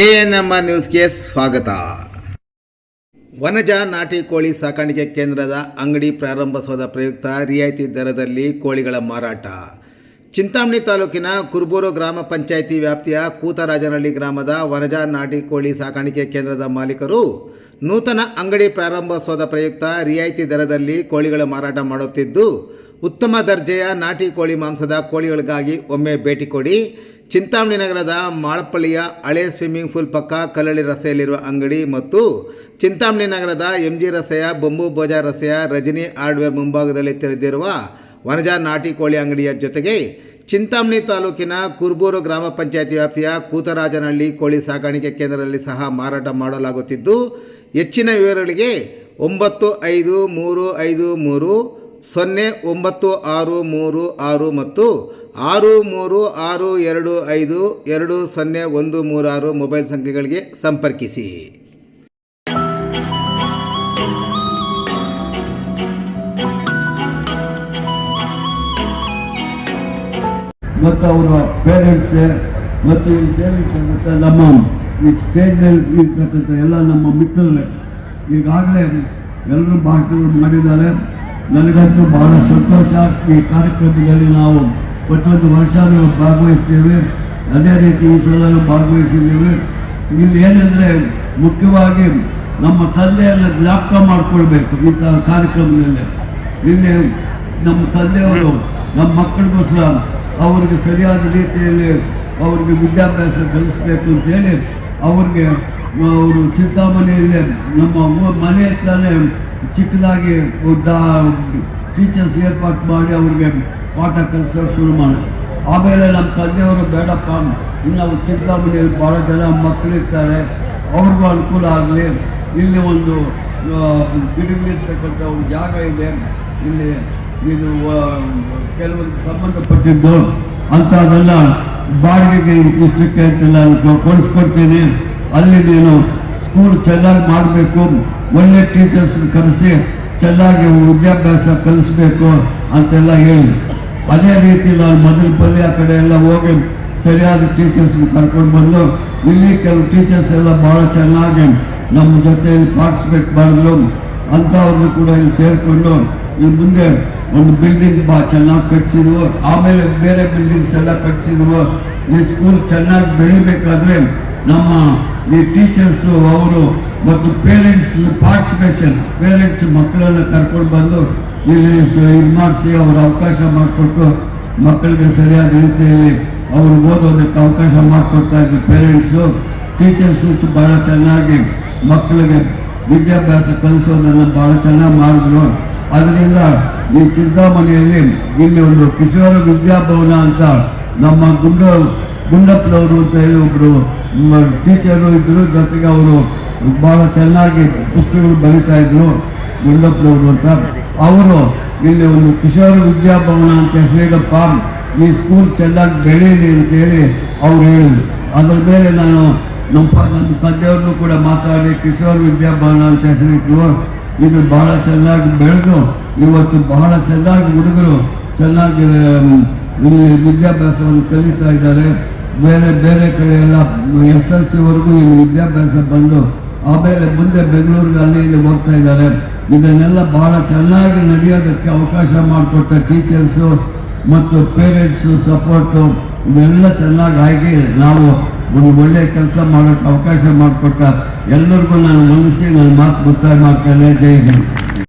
A N M R ನ್ಯೂಸ್ಗೆ ಸ್ವಾಗತ. ವನಜ ನಾಟಿ ಕೋಳಿ ಸಾಕಾಣಿಕೆ ಕೇಂದ್ರದ ಅಂಗಡಿ ಪ್ರಾರಂಭಿಸುವ ಪ್ರಯುಕ್ತ ರಿಯಾಯಿತಿ ದರದಲ್ಲಿ ಕೋಳಿಗಳ ಮಾರಾಟ. ಚಿಂತಾಮಣಿ ತಾಲೂಕಿನ ಕುರ್ಬೂರು ಗ್ರಾಮ ಪಂಚಾಯಿತಿ ವ್ಯಾಪ್ತಿಯ ಕೂತರಾಜನಹಳ್ಳಿ ಗ್ರಾಮದ ವರಜಾ ನಾಟಿ ಕೋಳಿ ಸಾಕಾಣಿಕೆ ಕೇಂದ್ರದ ಮಾಲೀಕರು ನೂತನ ಅಂಗಡಿ ಪ್ರಾರಂಭೋತ್ಸವದ ಪ್ರಯುಕ್ತ ರಿಯಾಯಿತಿ ದರದಲ್ಲಿ ಕೋಳಿಗಳ ಮಾರಾಟ ಮಾಡುತ್ತಿದ್ದು, ಉತ್ತಮ ದರ್ಜೆಯ ನಾಟಿ ಕೋಳಿ ಮಾಂಸದ ಕೋಳಿಗಳಿಗಾಗಿ ಒಮ್ಮೆ ಭೇಟಿ ಕೊಡಿ, ಚಿಂತಾಮಣಿ ನಗರದ ಮಾಳಪ್ಪಳ್ಳಿಯ ಹಳೆ ಸ್ವಿಮ್ಮಿಂಗ್ ಪೂಲ್ ಪಕ್ಕ ಕಲ್ಲಳ್ಳಿ ರಸ್ತೆಯಲ್ಲಿರುವ ಅಂಗಡಿ ಮತ್ತು ಚಿಂತಾಮಣಿ ನಗರದ ಎಂ ಜಿ ರಸ್ತೆಯ ಬೊಂಬು ಭೋಜ ರಸ್ತೆಯ ರಜನಿ ಹಾರ್ಡ್ವೇರ್ ಮುಂಭಾಗದಲ್ಲಿ ತೆರೆದಿರುವ ವನಜ ನಾಟಿ ಕೋಳಿ ಅಂಗಡಿಯ ಜೊತೆಗೆ ಚಿಂತಾಮಣಿ ತಾಲೂಕಿನ ಕುರ್ಬೂರು ಗ್ರಾಮ ಪಂಚಾಯತಿ ವ್ಯಾಪ್ತಿಯ ಕೂತರಾಜನಹಳ್ಳಿ ಕೋಳಿ ಸಾಕಾಣಿಕೆ ಕೇಂದ್ರದಲ್ಲಿ ಸಹ ಮಾರಾಟ ಮಾಡಲಾಗುತ್ತಿದ್ದು, ಹೆಚ್ಚಿನ ವಿವರಗಳಿಗೆ ಒಂಬತ್ತು ಐದು ಮೂರು ಐದು ಮೂರು, ಸೊನ್ನೆ ಒಂಬತ್ತು ಆರು ಮೂರು ಆರು ಮತ್ತು ಆರು ಮೂರು ಆರು ಎರಡು ಐದು ಎರಡು ಸೊನ್ನೆ ಒಂದು ಮೂರು ಆರು ಮೊಬೈಲ್ ಸಂಖ್ಯೆಗಳಿಗೆ ಸಂಪರ್ಕಿಸಿ. ಮತ್ತು ಅವರ ಪೇರೆಂಟ್ಸ್ ಮತ್ತು ಇಲ್ಲಿ ಸೇರಿರ್ತಕ್ಕಂಥ ನಮ್ಮ ಈ ಸ್ಟೇಜ್ನಲ್ಲಿ ಇರ್ತಕ್ಕಂಥ ಎಲ್ಲ ನಮ್ಮ ಮಿತ್ರರೇ, ಈಗಾಗಲೇ ಎಲ್ಲರೂ ಭಾಷಣಗಳು ಮಾಡಿದ್ದಾರೆ. ನನಗಂತೂ ಬಹಳ ಸಂತೋಷ. ಈ ಕಾರ್ಯಕ್ರಮದಲ್ಲಿ ನಾವು ಪ್ರತಿಯೊಂದು ವರ್ಷ ನಾವು ಭಾಗವಹಿಸ್ತೇವೆ. ಅದೇ ರೀತಿ ಈ ಸಲ ಭಾಗವಹಿಸಿದ್ದೇವೆ. ಇಲ್ಲಿ ಏನಂದರೆ ಮುಖ್ಯವಾಗಿ ನಮ್ಮ ತಂದೆಯನ್ನು ಜ್ಞಾಪಕ ಮಾಡಿಕೊಳ್ಬೇಕು ಇಂಥ ಕಾರ್ಯಕ್ರಮದಲ್ಲಿ. ಇಲ್ಲಿ ನಮ್ಮ ತಂದೆಯವರು, ನಮ್ಮ ಮಕ್ಕಳಿಗೋಸ್ಕರ ಅವ್ರಿಗೆ ಸರಿಯಾದ ರೀತಿಯಲ್ಲಿ ಅವ್ರಿಗೆ ವಿದ್ಯಾಭ್ಯಾಸ ಕಲಿಸ್ಬೇಕು ಅಂತೇಳಿ ಅವ್ರಿಗೆ ಅವರು ಚಿಂತಾಮಣಿಯಲ್ಲಿ ನಮ್ಮ ಮನೆ ಹತ್ರನೇ ಚಿಕ್ಕದಾಗಿ ಟೀಚರ್ಸ್ ಏರ್ಪಾಟ್ ಮಾಡಿ ಅವ್ರಿಗೆ ಪಾಠ ಕಲಿಸೋಕೆ ಶುರು ಮಾಡಿ ಆಮೇಲೆ ನಮ್ಮ ತಂದೆಯವರು ಬೇಡಪ್ಪ, ಇನ್ನು ಚಿಂತಾಮಣಿಯಲ್ಲಿ ಭಾಳ ಜನ ಮಕ್ಕಳಿರ್ತಾರೆ, ಅವ್ರಿಗೂ ಅನುಕೂಲ ಆಗಲಿ. ಇಲ್ಲಿ ಒಂದು ಗಿಡಗಳಿರ್ತಕ್ಕಂಥ ಒಂದು ಜಾಗ ಇದೆ. ಇಲ್ಲಿ ಇದು ಕೆಲವೊಂದು ಸಂಬಂಧಪಟ್ಟಿದ್ದು ಅಂಥದ್ದೆಲ್ಲ ಬಾಡಿಗೆಗೆ ಇಷ್ಟಕ್ಕೆ ಅಂತ ನಾನು ಕೊ- ಕೊಡಿಸ್ಕೊಡ್ತೀನಿ. ಅಲ್ಲಿ ನೀನು ಸ್ಕೂಲ್ ಚೆನ್ನಾಗಿ ಮಾಡಬೇಕು, ಒಳ್ಳೆ ಟೀಚರ್ಸ್ ಕರೆಸಿ, ಚೆನ್ನಾಗಿ ವಿದ್ಯಾಭ್ಯಾಸ ಕಲಿಸ್ಬೇಕು ಅಂತೆಲ್ಲ ಹೇಳಿ. ಅದೇ ರೀತಿ ನಾನು ಮೊದಲು ಪಲ್ಲಿ ಆ ಕಡೆ ಎಲ್ಲ ಹೋಗಿ ಸರಿಯಾದ ಟೀಚರ್ಸ್ ಕರ್ಕೊಂಡು ಬಂದು, ಇಲ್ಲಿ ಕೆಲವು ಟೀಚರ್ಸ್ ಎಲ್ಲ ಭಾಳ ಚೆನ್ನಾಗಿ ನಮ್ಮ ಜೊತೆಯಲ್ಲಿ ಪಾರ್ಟಿಸಿಪೇಟ್ ಮಾಡಿದ್ರು. ಅಂಥವ್ರನ್ನು ಕೂಡ ಇಲ್ಲಿ ಸೇರಿಕೊಂಡು ಈ ಮುಂದೆ ಒಂದು ಬಿಲ್ಡಿಂಗ್ ಬಾ, ಚೆನ್ನಾಗಿ ಕಟ್ಸಿದ್ವು ಆಮೇಲೆ ಬೇರೆ ಬಿಲ್ಡಿಂಗ್ಸ್ ಎಲ್ಲ ಕಟ್ಸಿದ್ವು ಈ ಸ್ಕೂಲ್ ಚೆನ್ನಾಗಿ ಬೆಳಿಬೇಕಾದ್ರೆ ನಮ್ಮ ಈ ಟೀಚರ್ಸು ಅವರು ಮತ್ತು ಪೇರೆಂಟ್ಸ್ ಪಾರ್ಟಿಸಿಪೇಷನ್ ಪೇರೆಂಟ್ಸ್ ಮಕ್ಕಳನ್ನ ಕರ್ಕೊಂಡು ಬಂದು ಇಲ್ಲಿ ಇದು ಮಾಡಿಸಿ, ಅವ್ರ ಅವಕಾಶ ಮಾಡಿಕೊಟ್ಟು ಮಕ್ಕಳಿಗೆ ಸರಿಯಾದ ರೀತಿಯಲ್ಲಿ ಅವರು ಓದೋದಕ್ಕೆ ಅವಕಾಶ ಮಾಡಿಕೊಡ್ತಾ ಇದ್ರು ಪೇರೆಂಟ್ಸು ಟೀಚರ್ಸು ಭಾಳ ಚೆನ್ನಾಗಿ ಮಕ್ಕಳಿಗೆ ವಿದ್ಯಾಭ್ಯಾಸ ಕಲಿಸೋದನ್ನು ಭಾಳ ಚೆನ್ನಾಗಿ ಮಾಡಿದ್ರು. ಅದರಿಂದ ಈ ಚಿಂತಾಮಣಿಯಲ್ಲಿ ಇಲ್ಲಿ ಒಂದು ಕಿಶೋರ ವಿದ್ಯಾಭವನ ಅಂತ ನಮ್ಮ ಗುಂಡ ಗುಂಡಪ್ಪನವರು ಅಂತ ಹೇಳಿ ಒಬ್ಬರು ಟೀಚರು ಇದ್ದರು ಜೊತೆಗೆ ಅವರು ಭಾಳ ಚೆನ್ನಾಗಿ ಪುಸ್ತಕಗಳು ಬರೀತಾ ಇದ್ರು ಗುಂಡಪ್ಪನವರು ಅಂತ. ಅವರು ಇಲ್ಲಿ ಒಂದು ಕಿಶೋರ ವಿದ್ಯಾಭವನ ಅಂತ ಹೆಸರಿಡಪ್ಪ, ಈ ಸ್ಕೂಲ್ ಚೆನ್ನಾಗಿ ಅಂತ ಅಂತೇಳಿ ಅವ್ರು ಹೇಳಿದ್ರು. ಅದ್ರ ಮೇಲೆ ನಾನು ನಮ್ಮ ನನ್ನ ತಂದೆಯವ್ರನ್ನೂ ಕೂಡ ಮಾತಾಡಿ ಕಿಶೋರ್ ವಿದ್ಯಾಭವನ ಅಂತ ಹೆಸರಿಟ್ಟು, ಇದು ಬಹಳ ಚೆನ್ನಾಗಿ ಬೆಳೆದು ಇವತ್ತು ಬಹಳ ಚೆನ್ನಾಗಿ ಹುಡುಗರು ಚೆನ್ನಾಗಿ ವಿದ್ಯಾಭ್ಯಾಸವನ್ನು ಕಲಿತಾ ಇದ್ದಾರೆ. ಬೇರೆ ಬೇರೆ ಕಡೆ ಎಲ್ಲ ಎಸ್ ಎಲ್ ಸಿವರೆಗೂ ಇಲ್ಲಿ ವಿದ್ಯಾಭ್ಯಾಸ ಬಂದು, ಆಮೇಲೆ ಮುಂದೆ ಬೆಂಗಳೂರಿಗೆ ಅಲ್ಲಿ ಇಲ್ಲಿ ಹೋಗ್ತಾ ಇದ್ದಾರೆ. ಇದನ್ನೆಲ್ಲ ಬಹಳ ಚೆನ್ನಾಗಿ ನಡೆಯೋದಕ್ಕೆ ಅವಕಾಶ ಮಾಡಿಕೊಟ್ಟ ಟೀಚರ್ಸು ಮತ್ತು ಪೇರೆಂಟ್ಸು, ಸಪೋರ್ಟು, ಇವೆಲ್ಲ ಚೆನ್ನಾಗಿ ಆಗಿ ನಾವು ಒಂದು ಒಳ್ಳೆಯ ಕೆಲಸ ಮಾಡೋಕ್ಕೆ ಅವಕಾಶ ಮಾಡಿಕೊಟ್ಟ ಎಲ್ಲರಿಗೂ ನಾನು ಮನಸ್ಸಿ ನನ್ನ ಮಾತು ಮುಕ್ತಾಯ ಮಾಡ್ತೇನೆ. ಜೈ ಹಿಂದ್.